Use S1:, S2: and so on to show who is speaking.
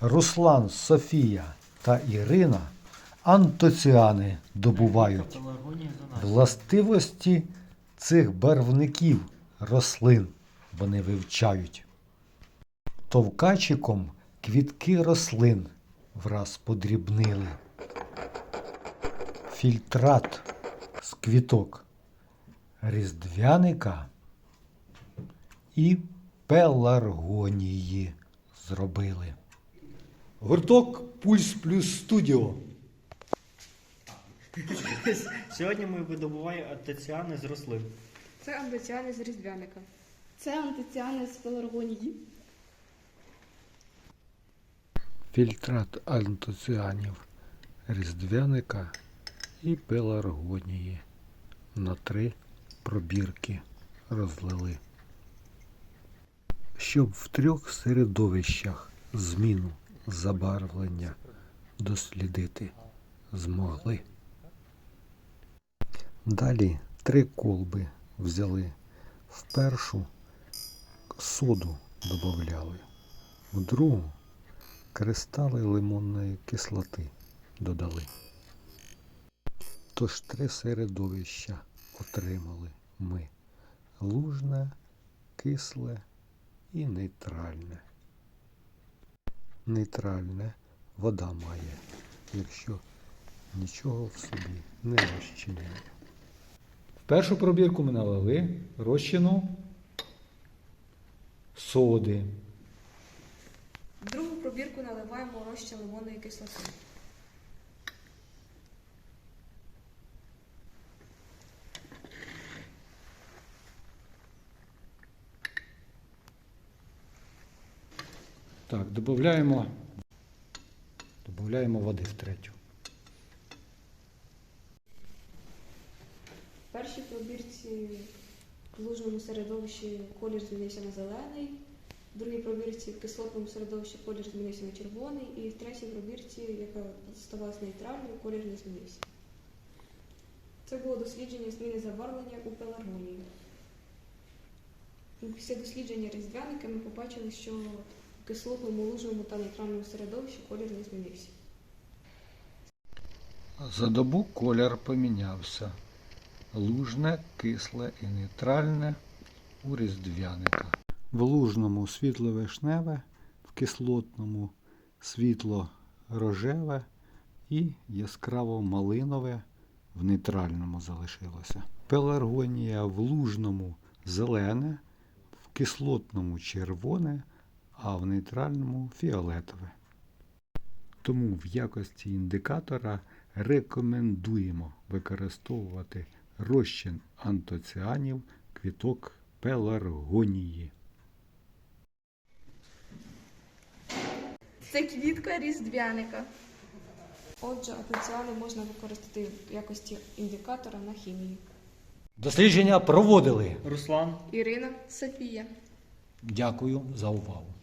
S1: Руслан, Софія та Ірина антоціани добувають властивості цих барвників рослин вони вивчають. Товкачиком квітки рослин враз подрібнили. Фільтрат з квіток різдвяника і пеларгонії зробили. Гурток Пульс Плюс Студіо.
S2: Сьогодні ми видобуваємо антоціани з рослин.
S3: Це амбіціани з різдвяника.
S4: Це антиціани з пеларгонії.
S1: фільтрат антоціанів різдвяника і пеларгонії на три пробірки розлили. Щоб в трьох середовищах зміну забарвлення дослідити змогли. Далі три колби взяли. В першу соду додавали, в другу кристали лимонної кислоти додали. Тож три середовища отримали ми лужне, кисле і нейтральне. Нейтральне вода має, якщо нічого в собі не розчиняє. В першу пробірку ми налили розчину соди.
S3: В другу пробірку наливаємо розчин лимонної кислоти.
S1: Так, додаємо, додаємо води в третю.
S3: В першій пробірці в лужному середовищі колір змінився на зелений, в другій пробірці в кислотному середовищі колір змінився на червоний, і в третій пробірці, яка ставалася нейтральною, колір не змінився. Це було дослідження зміни забарвлення у пеларгонії. Після дослідження різдвяника ми побачили, що в кислотному, лужному та нейтральному середовищі колір не змінився.
S1: За добу колір помінявся. Лужне, кисле і нейтральне у різдвяника. В лужному світло-вишневе, в кислотному світло-рожеве і яскраво-малинове в нейтральному залишилося. Пеларгонія в лужному зелене, в кислотному червоне, а в нейтральному фіолетове. Тому в якості індикатора рекомендуємо використовувати розчин антоціанів квіток пеларгонії.
S4: Це квітка різдвяника.
S3: Отже, апельсіани можна використати в якості індикатора на хімії.
S1: Дослідження проводили.
S2: Руслан.
S3: Ірина
S4: Софія.
S1: Дякую за увагу.